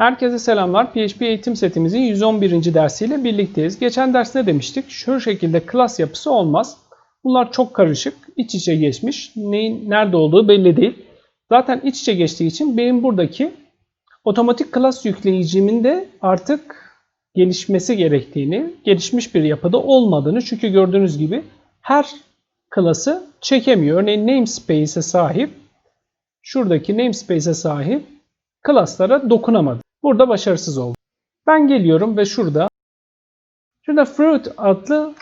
Herkese selamlar. PHP eğitim setimizin 111. dersiyle birlikteyiz. Geçen ders ne demiştik? Şu şekilde klas yapısı olmaz. Bunlar çok karışık, iç içe geçmiş. Neyin nerede olduğu belli değil. Zaten iç içe geçtiği için benim buradaki otomatik klas yükleyicimin de artık gelişmesi gerektiğini, gelişmiş bir yapıda olmadığını çünkü gördüğünüz gibi her klası çekemiyor. Örneğin namespace'e sahip, şuradaki namespace'e sahip klaslara dokunamadı. Burada başarısız oldu. Ben geliyorum ve şurada şurada fruit adlı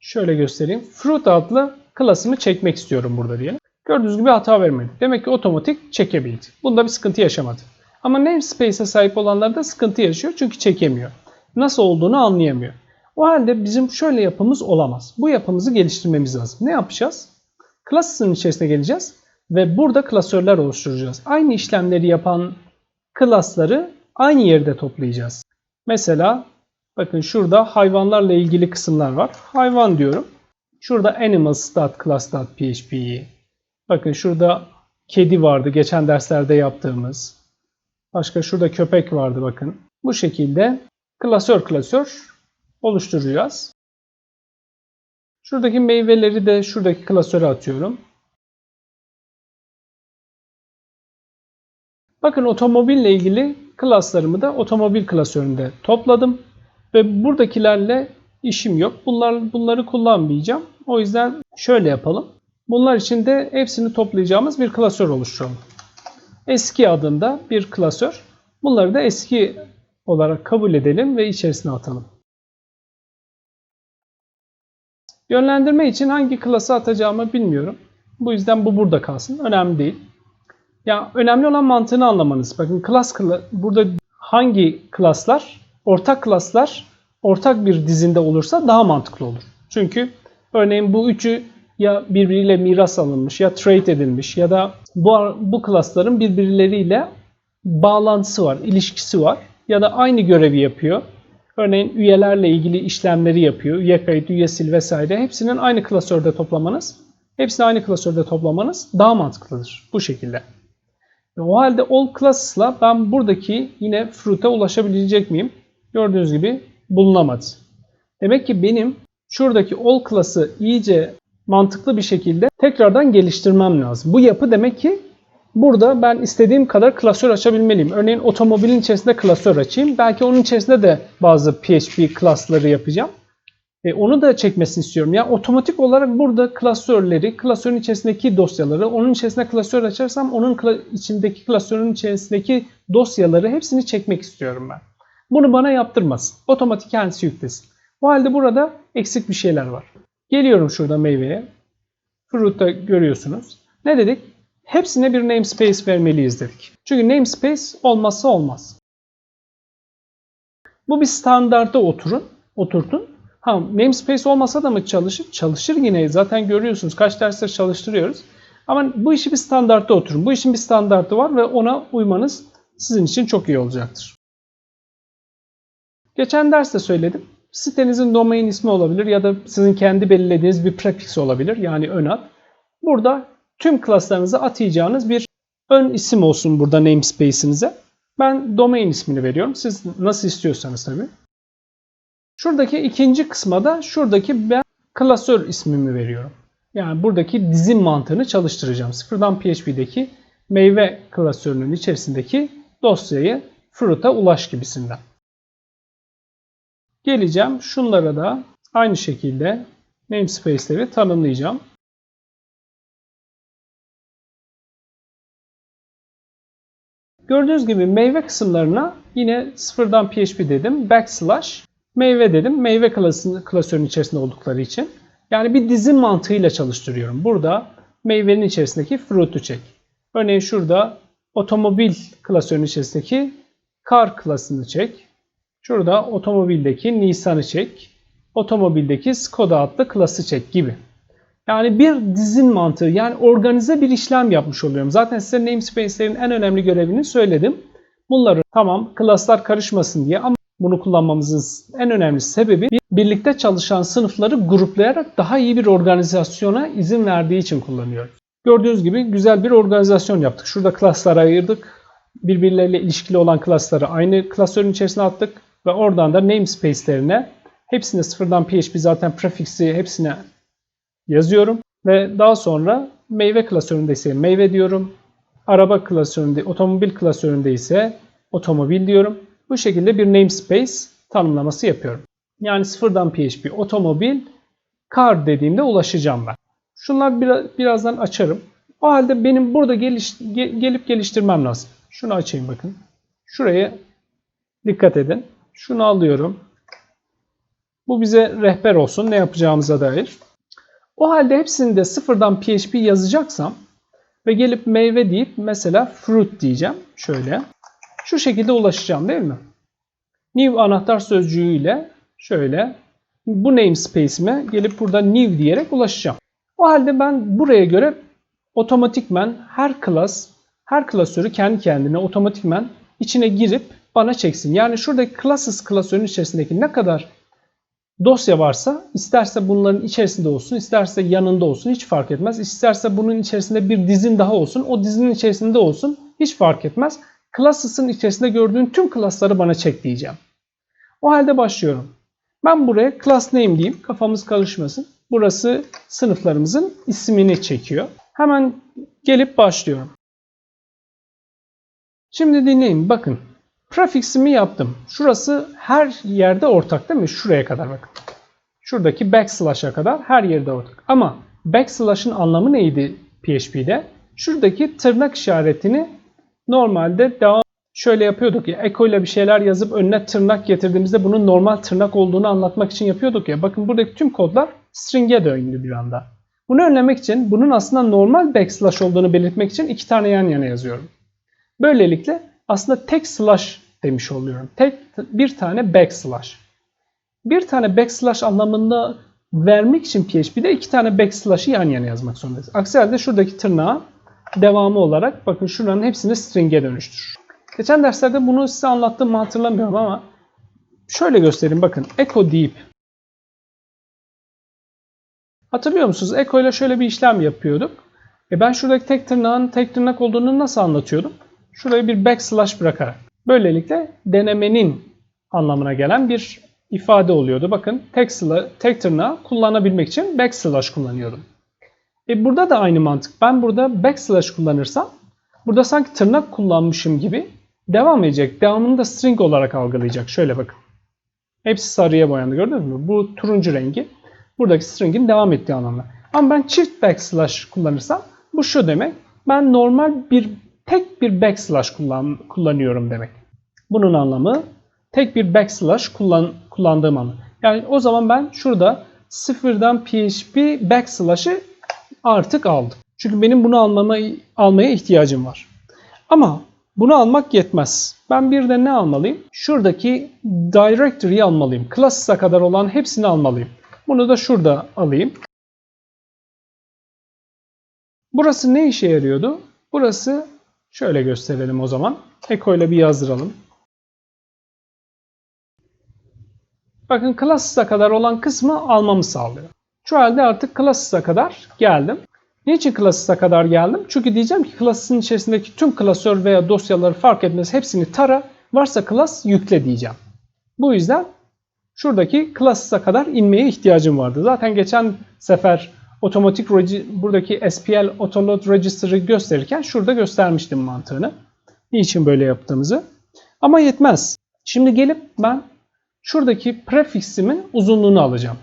şöyle göstereyim. Fruit adlı klasımı çekmek istiyorum burada diye. Gördüğünüz gibi hata vermedi. Demek ki otomatik çekebildi. Bunda bir sıkıntı yaşamadı. Ama namespace'e sahip olanlar da sıkıntı yaşıyor çünkü çekemiyor. Nasıl olduğunu anlayamıyor. O halde bizim şöyle yapımız olamaz. Bu yapımızı geliştirmemiz lazım. Ne yapacağız? Class'ın içerisine geleceğiz ve burada klasörler oluşturacağız. Aynı işlemleri yapan klasları aynı yerde toplayacağız. Mesela bakın şurada hayvanlarla ilgili kısımlar var. Hayvan diyorum. Şurada animals.class.php'yi. Bakın şurada kedi vardı geçen derslerde yaptığımız. Başka şurada köpek vardı bakın. Bu şekilde klasör klasör oluşturacağız. Şuradaki meyveleri de şuradaki klasöre atıyorum. Bakın otomobille ilgili klaslarımı da otomobil klasöründe topladım. Ve buradakilerle işim yok. Bunlar, bunları kullanmayacağım. O yüzden şöyle yapalım. Bunlar için de hepsini toplayacağımız bir klasör oluşturalım. Eski adında bir klasör. Bunları da eski olarak kabul edelim ve içerisine atalım. Yönlendirme için hangi klası atacağımı bilmiyorum. Bu yüzden bu burada kalsın. Önemli değil. Ya önemli olan mantığını anlamanız. Bakın class burada hangi klaslar ortak klaslar ortak bir dizinde olursa daha mantıklı olur. Çünkü örneğin bu üçü ya birbiriyle miras alınmış ya trade edilmiş ya da bu bu klasların birbirleriyle bağlantısı var, ilişkisi var ya da aynı görevi yapıyor. Örneğin üyelerle ilgili işlemleri yapıyor. Üye kayıt, üye sil vesaire. Hepsinin aynı klasörde toplamanız, hepsini aynı klasörde toplamanız daha mantıklıdır. Bu şekilde. O halde all class'la ben buradaki yine fruit'a ulaşabilecek miyim? Gördüğünüz gibi bulunamadı. Demek ki benim şuradaki all class'ı iyice mantıklı bir şekilde tekrardan geliştirmem lazım. Bu yapı demek ki burada ben istediğim kadar klasör açabilmeliyim. Örneğin otomobilin içerisinde klasör açayım. Belki onun içerisinde de bazı PHP klasları yapacağım. E, onu da çekmesini istiyorum. Yani otomatik olarak burada klasörleri, klasörün içerisindeki dosyaları, onun içerisinde klasör açarsam onun içindeki klasörün içerisindeki dosyaları hepsini çekmek istiyorum ben. Bunu bana yaptırmaz. Otomatik kendisi yüklesin. O halde burada eksik bir şeyler var. Geliyorum şurada meyveye. Fruit'ta görüyorsunuz. Ne dedik? Hepsine bir namespace vermeliyiz dedik. Çünkü namespace olmazsa olmaz. Bu bir standarda oturun, oturtun. Ha, namespace olmasa da mı çalışır? Çalışır yine. Zaten görüyorsunuz kaç dersler çalıştırıyoruz. Ama bu işi bir standartta oturun. Bu işin bir standartı var ve ona uymanız sizin için çok iyi olacaktır. Geçen derste söyledim. Sitenizin domain ismi olabilir ya da sizin kendi belirlediğiniz bir prefix olabilir. Yani ön ad. Burada tüm klaslarınızı atayacağınız bir ön isim olsun burada namespace'inize. Ben domain ismini veriyorum. Siz nasıl istiyorsanız tabii. Şuradaki ikinci kısma da şuradaki ben klasör ismimi veriyorum. Yani buradaki dizim mantığını çalıştıracağım. Sıfırdan PHP'deki meyve klasörünün içerisindeki dosyayı fruit'a ulaş gibisinden. Geleceğim. Şunlara da aynı şekilde namespace'leri tanımlayacağım. Gördüğünüz gibi meyve kısımlarına yine sıfırdan PHP dedim. Backslash meyve dedim. Meyve klasının, klasörün içerisinde oldukları için. Yani bir dizim mantığıyla çalıştırıyorum. Burada meyvenin içerisindeki fruit'u çek. Örneğin şurada otomobil klasörünün içerisindeki car klasını çek. Şurada otomobildeki Nissan'ı çek. Otomobildeki Skoda adlı klası çek gibi. Yani bir dizin mantığı yani organize bir işlem yapmış oluyorum. Zaten size namespace'lerin en önemli görevini söyledim. Bunları tamam klaslar karışmasın diye ama bunu kullanmamızın en önemli sebebi birlikte çalışan sınıfları gruplayarak daha iyi bir organizasyona izin verdiği için kullanıyoruz. Gördüğünüz gibi güzel bir organizasyon yaptık. Şurada klaslara ayırdık. birbirleriyle ilişkili olan klasları aynı klasörün içerisine attık ve oradan da namespace'lerine hepsine sıfırdan PHP zaten prefiksi hepsine yazıyorum ve daha sonra meyve klasöründe ise meyve diyorum. Araba klasöründe, otomobil klasöründe ise otomobil diyorum. Bu şekilde bir namespace tanımlaması yapıyorum. Yani sıfırdan PHP otomobil car dediğimde ulaşacağım ben. Şunlar biraz, birazdan açarım. O halde benim burada geliş, ge- gelip geliştirmem lazım. Şunu açayım bakın. Şuraya dikkat edin. Şunu alıyorum. Bu bize rehber olsun ne yapacağımıza dair. O halde hepsini de sıfırdan PHP yazacaksam ve gelip meyve deyip mesela fruit diyeceğim. Şöyle. Şu şekilde ulaşacağım değil mi? New anahtar sözcüğüyle şöyle bu namespace'ime gelip burada new diyerek ulaşacağım. O halde ben buraya göre otomatikmen her class, her klasörü kendi kendine otomatikmen içine girip bana çeksin. Yani şuradaki classes klasörün içerisindeki ne kadar dosya varsa isterse bunların içerisinde olsun, isterse yanında olsun hiç fark etmez. İsterse bunun içerisinde bir dizin daha olsun, o dizinin içerisinde olsun hiç fark etmez. Classes'ın içerisinde gördüğün tüm class'ları bana çek diyeceğim. O halde başlıyorum. Ben buraya class name diyeyim. Kafamız karışmasın. Burası sınıflarımızın ismini çekiyor. Hemen gelip başlıyorum. Şimdi dinleyin. Bakın. Prefiximi yaptım. Şurası her yerde ortak değil mi? Şuraya kadar bakın. Şuradaki backslash'a kadar her yerde ortak. Ama backslash'ın anlamı neydi PHP'de? Şuradaki tırnak işaretini normalde devam şöyle yapıyorduk ya Echo ile bir şeyler yazıp önüne tırnak getirdiğimizde bunun normal tırnak olduğunu anlatmak için yapıyorduk ya. Bakın buradaki tüm kodlar string'e döndü bir anda. Bunu önlemek için bunun aslında normal backslash olduğunu belirtmek için iki tane yan yana yazıyorum. Böylelikle aslında tek slash demiş oluyorum. Tek bir tane backslash. Bir tane backslash anlamında vermek için PHP'de iki tane backslash'ı yan yana yazmak zorundayız. Aksi halde şuradaki tırnağı devamı olarak bakın şuranın hepsini string'e dönüştürür. Geçen derslerde bunu size anlattığımı hatırlamıyorum ama şöyle göstereyim bakın. Echo deyip Hatırlıyor musunuz? Echo ile şöyle bir işlem yapıyorduk. E ben şuradaki tek tırnağın tek tırnak olduğunu nasıl anlatıyordum? Şuraya bir backslash bırakarak. Böylelikle denemenin anlamına gelen bir ifade oluyordu. Bakın tek, tek tırnağı kullanabilmek için backslash kullanıyordum. E burada da aynı mantık. Ben burada backslash kullanırsam burada sanki tırnak kullanmışım gibi devam edecek. Devamını da string olarak algılayacak. Şöyle bakın. Hepsi sarıya boyandı gördünüz mü? Bu turuncu rengi. Buradaki string'in devam ettiği anlamda. Ama ben çift backslash kullanırsam bu şu demek. Ben normal bir tek bir backslash kullan, kullanıyorum demek. Bunun anlamı tek bir backslash kullan, kullandığım anı. Yani o zaman ben şurada sıfırdan PHP backslash'ı artık aldım. Çünkü benim bunu almama, almaya ihtiyacım var. Ama bunu almak yetmez. Ben bir de ne almalıyım? Şuradaki directory'yi almalıyım. Classes'a kadar olan hepsini almalıyım. Bunu da şurada alayım. Burası ne işe yarıyordu? Burası şöyle gösterelim o zaman. Echo ile bir yazdıralım. Bakın Classes'a kadar olan kısmı almamı sağlıyor. Şu halde artık Classes'a kadar geldim. Niçin Classes'a kadar geldim? Çünkü diyeceğim ki Classes'ın içerisindeki tüm klasör veya dosyaları fark etmez hepsini tara. Varsa class yükle diyeceğim. Bu yüzden şuradaki Classes'a kadar inmeye ihtiyacım vardı. Zaten geçen sefer otomatik buradaki SPL Autoload Register'ı gösterirken şurada göstermiştim mantığını. Niçin böyle yaptığımızı. Ama yetmez. Şimdi gelip ben şuradaki prefiximin uzunluğunu alacağım.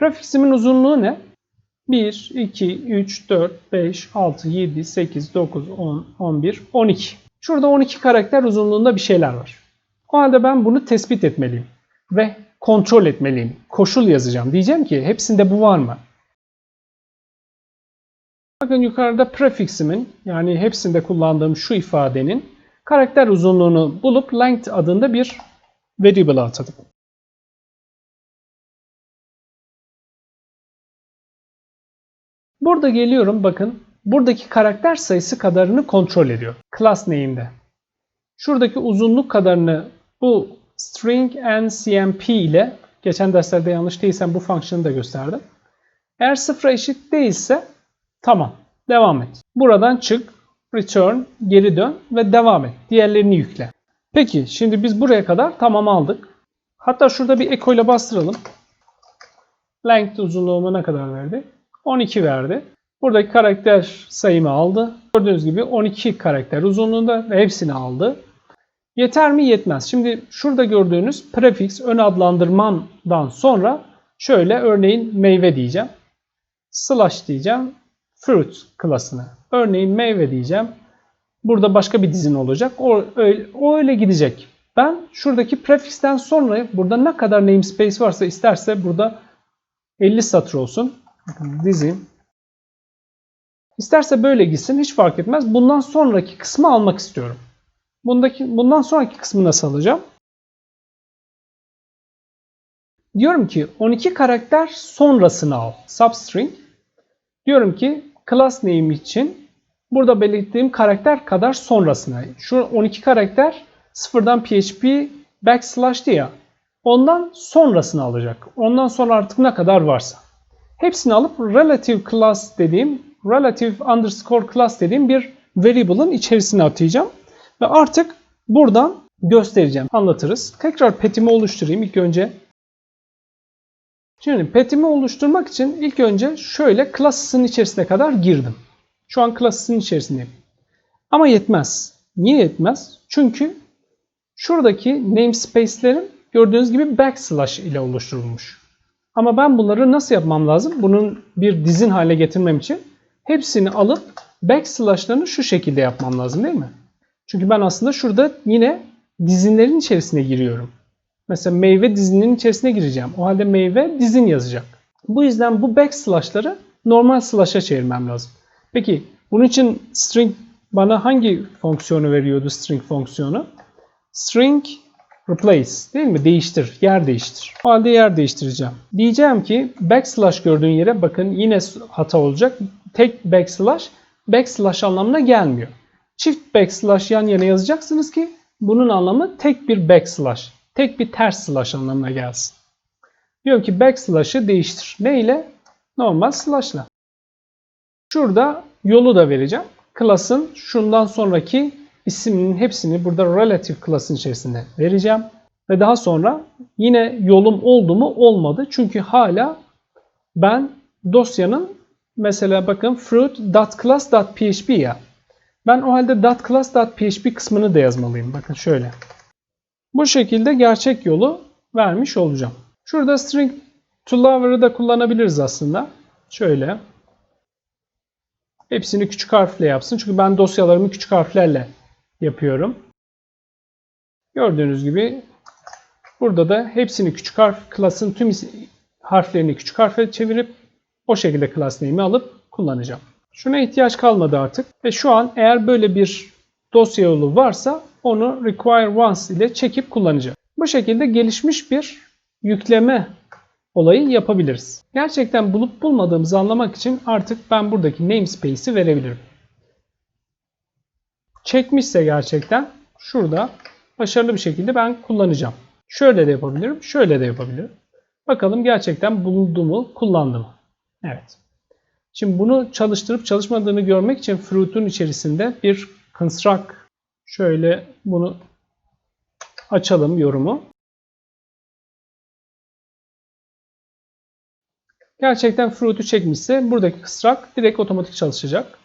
Prefiximin uzunluğu ne? 1, 2, 3, 4, 5, 6, 7, 8, 9, 10, 11, 12. Şurada 12 karakter uzunluğunda bir şeyler var. O halde ben bunu tespit etmeliyim. Ve kontrol etmeliyim. Koşul yazacağım. Diyeceğim ki hepsinde bu var mı? Bakın yukarıda prefiximin yani hepsinde kullandığım şu ifadenin karakter uzunluğunu bulup length adında bir variable atadım. Burada geliyorum bakın buradaki karakter sayısı kadarını kontrol ediyor. Class name'de. Şuradaki uzunluk kadarını bu string ncmp ile geçen derslerde yanlış değilsem bu fonksiyonu da gösterdim. Eğer sıfıra eşit değilse tamam devam et. Buradan çık. return, geri dön ve devam et. Diğerlerini yükle. Peki şimdi biz buraya kadar tamam aldık. Hatta şurada bir eko ile bastıralım. Length uzunluğuma ne kadar verdi? 12 verdi. Buradaki karakter sayımı aldı. Gördüğünüz gibi 12 karakter uzunluğunda ve hepsini aldı. Yeter mi? Yetmez. Şimdi şurada gördüğünüz prefix ön adlandırmamdan sonra şöyle örneğin meyve diyeceğim. Slash diyeceğim. Fruit klasını. Örneğin meyve diyeceğim. Burada başka bir dizin olacak. O öyle, o öyle gidecek. Ben şuradaki prefixten sonra burada ne kadar namespace varsa isterse burada 50 satır olsun. Dizin. İsterse böyle gitsin hiç fark etmez. Bundan sonraki kısmı almak istiyorum. Bundaki, bundan sonraki kısmı nasıl alacağım? Diyorum ki 12 karakter sonrasını al. Substring. Diyorum ki class name için burada belirttiğim karakter kadar sonrasına. Şu 12 karakter sıfırdan PHP backslash'tı ya. Ondan sonrasını alacak. Ondan sonra artık ne kadar varsa. Hepsini alıp relative class dediğim, relative underscore class dediğim bir variable'ın içerisine atayacağım. Ve artık buradan göstereceğim. Anlatırız. Tekrar petimi oluşturayım ilk önce. Şimdi petimi oluşturmak için ilk önce şöyle class'ın içerisine kadar girdim. Şu an class'ın içerisindeyim. Ama yetmez. Niye yetmez? Çünkü şuradaki namespace'lerim gördüğünüz gibi backslash ile oluşturulmuş. Ama ben bunları nasıl yapmam lazım? Bunun bir dizin hale getirmem için hepsini alıp backslash'larını şu şekilde yapmam lazım değil mi? Çünkü ben aslında şurada yine dizinlerin içerisine giriyorum. Mesela meyve dizinin içerisine gireceğim. O halde meyve dizin yazacak. Bu yüzden bu backslash'ları normal slash'a çevirmem lazım. Peki bunun için string bana hangi fonksiyonu veriyordu string fonksiyonu? String replace değil mi? Değiştir, yer değiştir. O halde yer değiştireceğim. Diyeceğim ki backslash gördüğün yere bakın yine hata olacak. Tek backslash backslash anlamına gelmiyor. Çift backslash yan yana yazacaksınız ki bunun anlamı tek bir backslash. Tek bir ters slash anlamına gelsin. Diyor ki backslash'ı değiştir. Ne ile? Normal slash'la. Şurada yolu da vereceğim. Class'ın şundan sonraki isiminin hepsini burada relative class'ın içerisinde vereceğim. Ve daha sonra yine yolum oldu mu olmadı. Çünkü hala ben dosyanın mesela bakın fruit.class.php ya. Ben o halde .class.php kısmını da yazmalıyım. Bakın şöyle. Bu şekilde gerçek yolu vermiş olacağım. Şurada string to lover'ı da kullanabiliriz aslında. Şöyle. Hepsini küçük harfle yapsın. Çünkü ben dosyalarımı küçük harflerle yapıyorum. Gördüğünüz gibi burada da hepsini küçük harf, class'ın tüm harflerini küçük harfe çevirip o şekilde class name'i alıp kullanacağım. Şuna ihtiyaç kalmadı artık. Ve şu an eğer böyle bir dosya yolu varsa onu require once ile çekip kullanacağım. Bu şekilde gelişmiş bir yükleme olayı yapabiliriz. Gerçekten bulup bulmadığımızı anlamak için artık ben buradaki namespace'i verebilirim. Çekmişse gerçekten şurada başarılı bir şekilde ben kullanacağım. Şöyle de yapabilirim, şöyle de yapabilirim. Bakalım gerçekten bulundu mu, kullandı mı? Evet. Şimdi bunu çalıştırıp çalışmadığını görmek için fruit'un içerisinde bir construct şöyle bunu açalım yorumu. Gerçekten fruit'u çekmişse buradaki construct direkt otomatik çalışacak.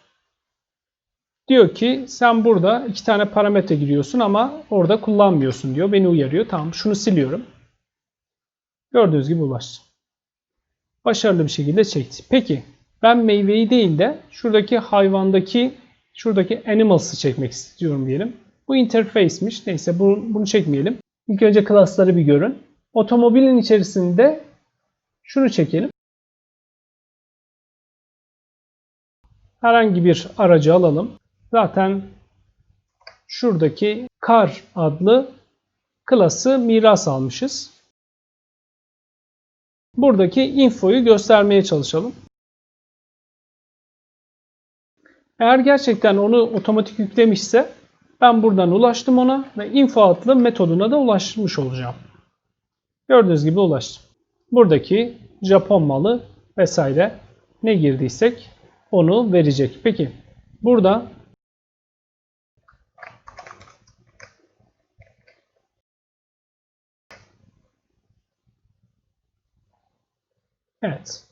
Diyor ki sen burada iki tane parametre giriyorsun ama orada kullanmıyorsun diyor. Beni uyarıyor. Tamam şunu siliyorum. Gördüğünüz gibi ulaştı. Başarılı bir şekilde çekti. Peki ben meyveyi değil de şuradaki hayvandaki şuradaki animals'ı çekmek istiyorum diyelim. Bu interface'miş. Neyse bunu, bunu çekmeyelim. İlk önce class'ları bir görün. Otomobilin içerisinde şunu çekelim. Herhangi bir aracı alalım. Zaten şuradaki car adlı klası miras almışız. Buradaki infoyu göstermeye çalışalım. Eğer gerçekten onu otomatik yüklemişse ben buradan ulaştım ona ve info adlı metoduna da ulaşmış olacağım. Gördüğünüz gibi ulaştım. Buradaki Japon malı vesaire ne girdiysek onu verecek. Peki burada Evet.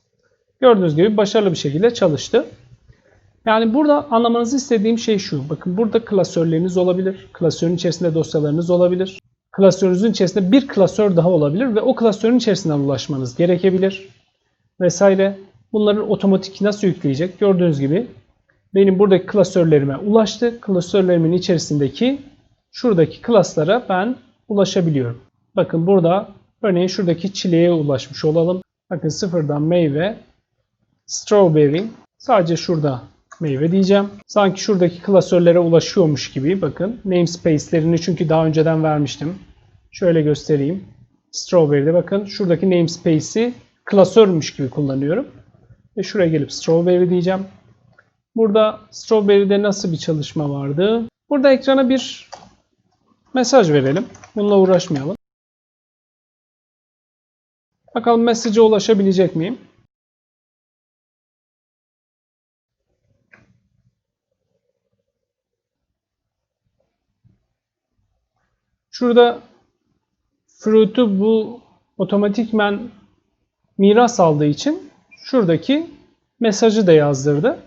Gördüğünüz gibi başarılı bir şekilde çalıştı. Yani burada anlamanızı istediğim şey şu. Bakın burada klasörleriniz olabilir. Klasörün içerisinde dosyalarınız olabilir. Klasörünüzün içerisinde bir klasör daha olabilir ve o klasörün içerisinden ulaşmanız gerekebilir. Vesaire. Bunları otomatik nasıl yükleyecek? Gördüğünüz gibi benim buradaki klasörlerime ulaştı. Klasörlerimin içerisindeki şuradaki klaslara ben ulaşabiliyorum. Bakın burada örneğin şuradaki çileğe ulaşmış olalım. Bakın sıfırdan meyve, strawberry, sadece şurada meyve diyeceğim. Sanki şuradaki klasörlere ulaşıyormuş gibi bakın. Namespace'lerini çünkü daha önceden vermiştim. Şöyle göstereyim. Strawberry'de bakın şuradaki namespace'i klasörmüş gibi kullanıyorum. Ve şuraya gelip strawberry diyeceğim. Burada strawberry'de nasıl bir çalışma vardı? Burada ekrana bir mesaj verelim. Bununla uğraşmayalım. Bakalım mesaj'a ulaşabilecek miyim? Şurada Fruit'u bu otomatikmen miras aldığı için şuradaki mesajı da yazdırdı.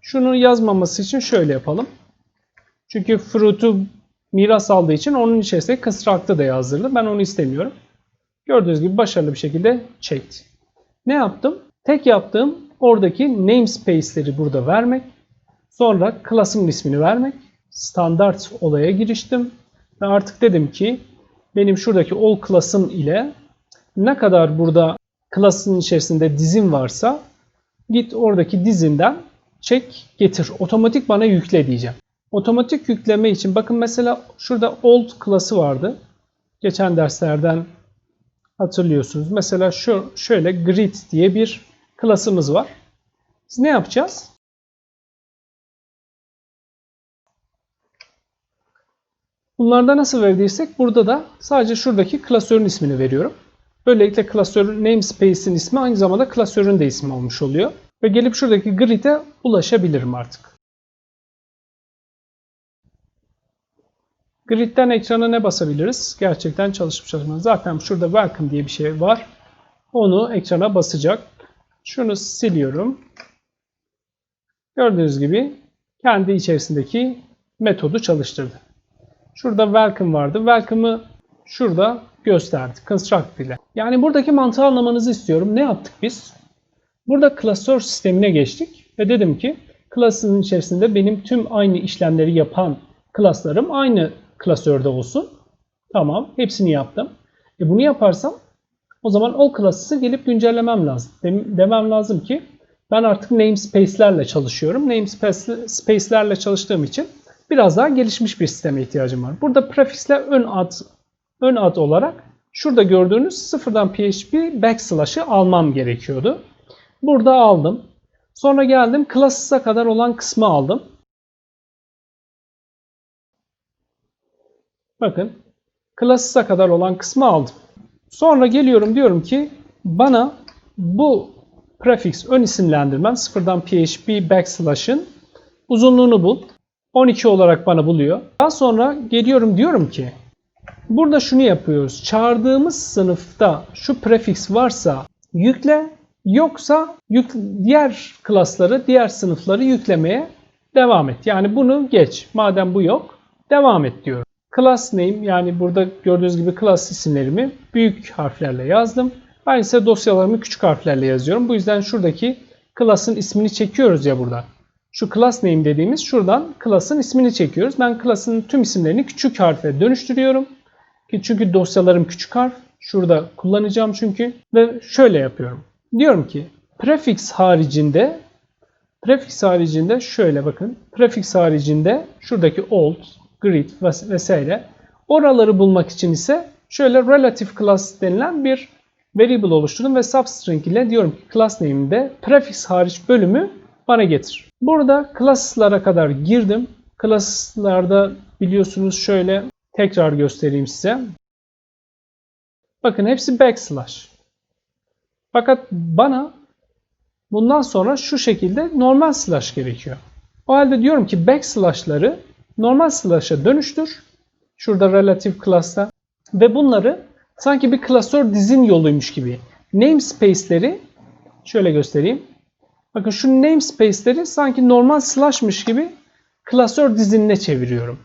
Şunu yazmaması için şöyle yapalım. Çünkü Fruit'u miras aldığı için onun içerisinde construct'ı da yazdırdı. Ben onu istemiyorum. Gördüğünüz gibi başarılı bir şekilde çekti. Ne yaptım? Tek yaptığım oradaki namespace'leri burada vermek. Sonra class'ın ismini vermek. Standart olaya giriştim. Ve artık dedim ki benim şuradaki all class'ım ile ne kadar burada class'ın içerisinde dizim varsa git oradaki dizinden çek getir. Otomatik bana yükle diyeceğim. Otomatik yükleme için bakın mesela şurada old class'ı vardı. Geçen derslerden hatırlıyorsunuz. Mesela şu şöyle grid diye bir klasımız var. Biz ne yapacağız? Bunlarda nasıl verdiysek burada da sadece şuradaki klasörün ismini veriyorum. Böylelikle klasörün namespace'in ismi aynı zamanda klasörün de ismi olmuş oluyor. Ve gelip şuradaki grid'e ulaşabilirim artık. Grid'den ekrana ne basabiliriz? Gerçekten çalışıp çalışmayan. Zaten şurada welcome diye bir şey var. Onu ekrana basacak. Şunu siliyorum. Gördüğünüz gibi kendi içerisindeki metodu çalıştırdı. Şurada welcome vardı. Welcome'ı şurada gösterdi. Construct ile. Yani buradaki mantığı anlamanızı istiyorum. Ne yaptık biz? Burada klasör sistemine geçtik ve dedim ki klasın içerisinde benim tüm aynı işlemleri yapan klaslarım aynı klasörde olsun. Tamam. Hepsini yaptım. E bunu yaparsam o zaman o klası gelip güncellemem lazım. Demem lazım ki ben artık namespace'lerle çalışıyorum. Namespace'lerle çalıştığım için biraz daha gelişmiş bir sisteme ihtiyacım var. Burada prefixle ön ad ön ad olarak şurada gördüğünüz sıfırdan PHP backslash'ı almam gerekiyordu. Burada aldım. Sonra geldim class'a kadar olan kısmı aldım. Bakın class'a kadar olan kısmı aldım. Sonra geliyorum diyorum ki bana bu prefix ön isimlendirmem sıfırdan PHP backslash'ın uzunluğunu bul. 12 olarak bana buluyor. Daha sonra geliyorum diyorum ki burada şunu yapıyoruz. Çağırdığımız sınıfta şu prefix varsa yükle yoksa yük, diğer klasları, diğer sınıfları yüklemeye devam et. Yani bunu geç. Madem bu yok devam et diyorum. Class name yani burada gördüğünüz gibi class isimlerimi büyük harflerle yazdım. Ben ise dosyalarımı küçük harflerle yazıyorum. Bu yüzden şuradaki class'ın ismini çekiyoruz ya burada. Şu class name dediğimiz şuradan class'ın ismini çekiyoruz. Ben class'ın tüm isimlerini küçük harfe dönüştürüyorum. Çünkü dosyalarım küçük harf. Şurada kullanacağım çünkü. Ve şöyle yapıyorum. Diyorum ki prefix haricinde prefix haricinde şöyle bakın. Prefix haricinde şuradaki old, grid vesaire oraları bulmak için ise şöyle relative class denilen bir variable oluşturdum ve substring ile diyorum ki class name'de prefix hariç bölümü bana getir. Burada class'lara kadar girdim. Class'larda biliyorsunuz şöyle tekrar göstereyim size. Bakın hepsi backslash. Fakat bana bundan sonra şu şekilde normal slash gerekiyor. O halde diyorum ki backslash'ları normal slash'a dönüştür. Şurada relative class'ta. Ve bunları sanki bir klasör dizin yoluymuş gibi namespace'leri Şöyle göstereyim. Bakın şu namespace'leri sanki normal slash'mış gibi klasör dizinine çeviriyorum.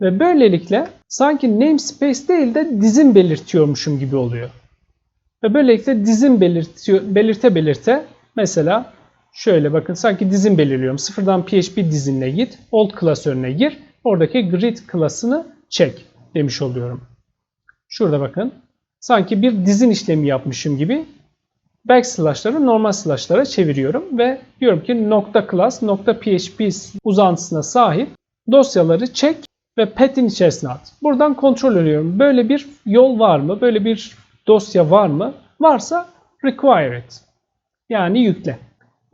Ve böylelikle sanki namespace değil de dizin belirtiyormuşum gibi oluyor. Ve böylelikle dizin belirtiyor, belirte belirte mesela şöyle bakın sanki dizin belirliyorum. Sıfırdan PHP dizinine git. Old klasörüne gir. Oradaki grid klasını çek demiş oluyorum. Şurada bakın. Sanki bir dizin işlemi yapmışım gibi backslash'ları normal slash'lara çeviriyorum ve diyorum ki nokta class nokta php uzantısına sahip dosyaları çek ve pet'in içerisine at. Buradan kontrol ediyorum. Böyle bir yol var mı? Böyle bir dosya var mı? Varsa require it. Yani yükle.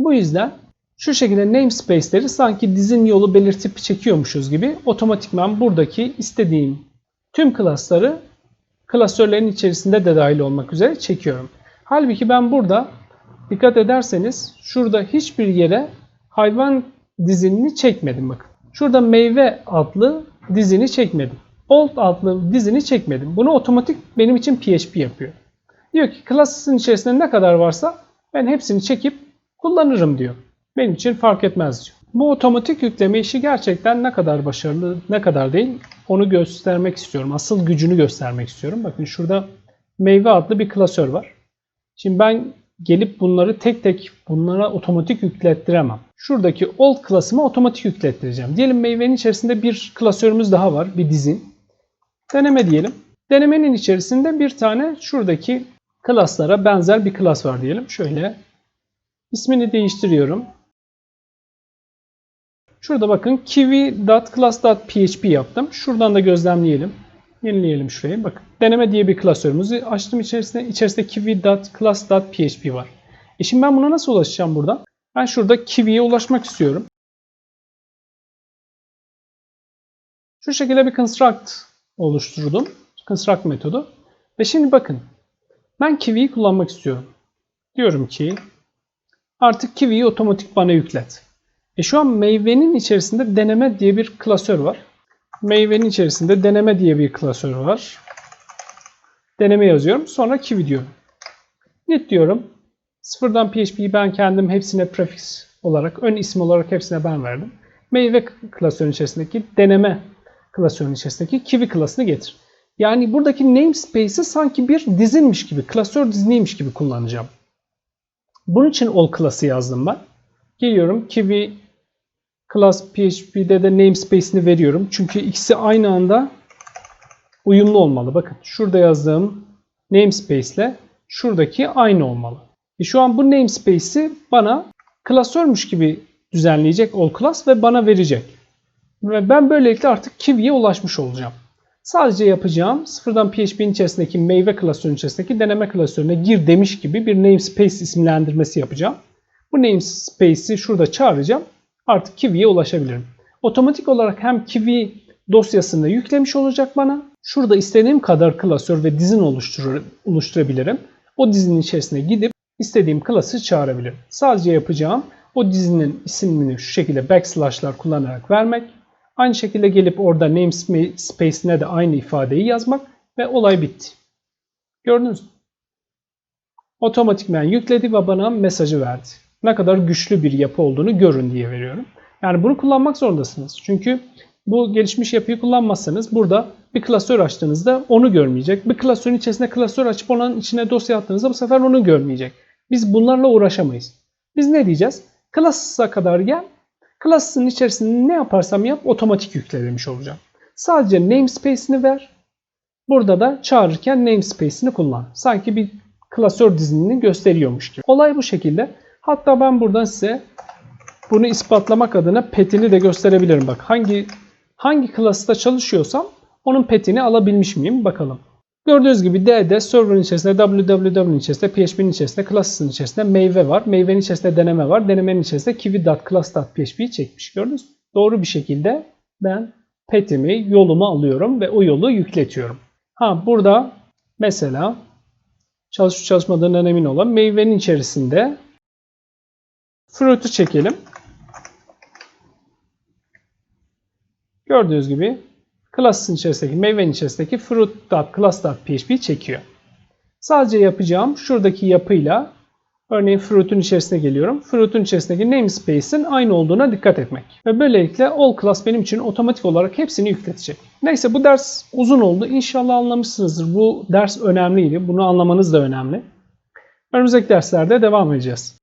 Bu yüzden şu şekilde namespace'leri sanki dizin yolu belirtip çekiyormuşuz gibi otomatikman buradaki istediğim tüm klasları klasörlerin içerisinde de dahil olmak üzere çekiyorum. Halbuki ben burada dikkat ederseniz şurada hiçbir yere hayvan dizinini çekmedim bakın. Şurada meyve adlı dizini çekmedim. Old adlı dizini çekmedim. Bunu otomatik benim için PHP yapıyor. Diyor ki klasın içerisinde ne kadar varsa ben hepsini çekip kullanırım diyor. Benim için fark etmez diyor. Bu otomatik yükleme işi gerçekten ne kadar başarılı, ne kadar değil onu göstermek istiyorum. Asıl gücünü göstermek istiyorum. Bakın şurada meyve adlı bir klasör var. Şimdi ben gelip bunları tek tek bunlara otomatik yüklettiremem. Şuradaki old klasıma otomatik yüklettireceğim. Diyelim meyvenin içerisinde bir klasörümüz daha var. Bir dizin. Deneme diyelim. Denemenin içerisinde bir tane şuradaki klaslara benzer bir klas var diyelim. Şöyle ismini değiştiriyorum. Şurada bakın kiwi.class.php yaptım. Şuradan da gözlemleyelim. Yenileyelim şurayı. Bakın deneme diye bir klasörümüzü açtım içerisinde. İçerisinde kiwi.class.php var. E şimdi ben buna nasıl ulaşacağım buradan? Ben şurada kiwi'ye ulaşmak istiyorum. Şu şekilde bir construct oluşturdum. Construct metodu. Ve şimdi bakın. Ben kiwi'yi kullanmak istiyorum. Diyorum ki artık kiwi'yi otomatik bana yüklet. E şu an meyvenin içerisinde deneme diye bir klasör var. Meyvenin içerisinde deneme diye bir klasör var. Deneme yazıyorum. Sonra kiwi diyorum. Net diyorum. Sıfırdan PHP'yi ben kendim hepsine prefix olarak, ön isim olarak hepsine ben verdim. Meyve klasörün içerisindeki deneme klasörün içerisindeki kiwi klasını getir. Yani buradaki namespace'i sanki bir dizinmiş gibi, klasör diziniymiş gibi kullanacağım. Bunun için all klası yazdım ben. Geliyorum kiwi class php'de de namespace'ini veriyorum. Çünkü ikisi aynı anda uyumlu olmalı. Bakın şurada yazdığım namespace ile şuradaki aynı olmalı. E şu an bu namespace'i bana klasörmüş gibi düzenleyecek all class ve bana verecek. Ve ben böylelikle artık Kiwi'ye ulaşmış olacağım. Sadece yapacağım sıfırdan PHP'nin içerisindeki meyve klasörünün içerisindeki deneme klasörüne gir demiş gibi bir namespace isimlendirmesi yapacağım. Bu namespace'i şurada çağıracağım. Artık Kiwi'ye ulaşabilirim. Otomatik olarak hem Kiwi dosyasını yüklemiş olacak bana. Şurada istediğim kadar klasör ve dizin oluşturur, oluşturabilirim. O dizinin içerisine gidip istediğim klası çağırabilirim. Sadece yapacağım o dizinin ismini şu şekilde backslash'lar kullanarak vermek. Aynı şekilde gelip orada namespace'ine de aynı ifadeyi yazmak ve olay bitti. Gördünüz mü? Otomatikmen yükledi ve bana mesajı verdi. Ne kadar güçlü bir yapı olduğunu görün diye veriyorum. Yani bunu kullanmak zorundasınız. Çünkü bu gelişmiş yapıyı kullanmazsanız burada bir klasör açtığınızda onu görmeyecek. Bir klasörün içerisinde klasör açıp onun içine dosya attığınızda bu sefer onu görmeyecek. Biz bunlarla uğraşamayız. Biz ne diyeceğiz? Class'a kadar gel. Class'ın içerisinde ne yaparsam yap otomatik yükle demiş olacağım. Sadece namespace'ini ver. Burada da çağırırken namespace'ini kullan. Sanki bir klasör dizinini gösteriyormuş gibi. Olay bu şekilde. Hatta ben buradan size bunu ispatlamak adına petini de gösterebilirim. Bak hangi hangi klasta çalışıyorsam onun petini alabilmiş miyim bakalım. Gördüğünüz gibi D'de server'ın içerisinde www'nin içerisinde PHP'nin içerisinde class'ın içerisinde meyve var. Meyvenin içerisinde deneme var. Denemenin içerisinde kiwi.class.php'yi çekmiş. Gördünüz mü? Doğru bir şekilde ben petimi, yolumu alıyorum ve o yolu yükletiyorum. Ha burada mesela çalışıp çalışmadığından emin olan meyvenin içerisinde fruit'u çekelim. Gördüğünüz gibi class'ın içerisindeki meyvenin içerisindeki fruit.class.php çekiyor. Sadece yapacağım şuradaki yapıyla Örneğin fruit'un içerisine geliyorum. Fruit'un içerisindeki namespace'in aynı olduğuna dikkat etmek. Ve böylelikle all class benim için otomatik olarak hepsini yükletecek. Neyse bu ders uzun oldu. İnşallah anlamışsınızdır. Bu ders önemliydi. Bunu anlamanız da önemli. Önümüzdeki derslerde devam edeceğiz.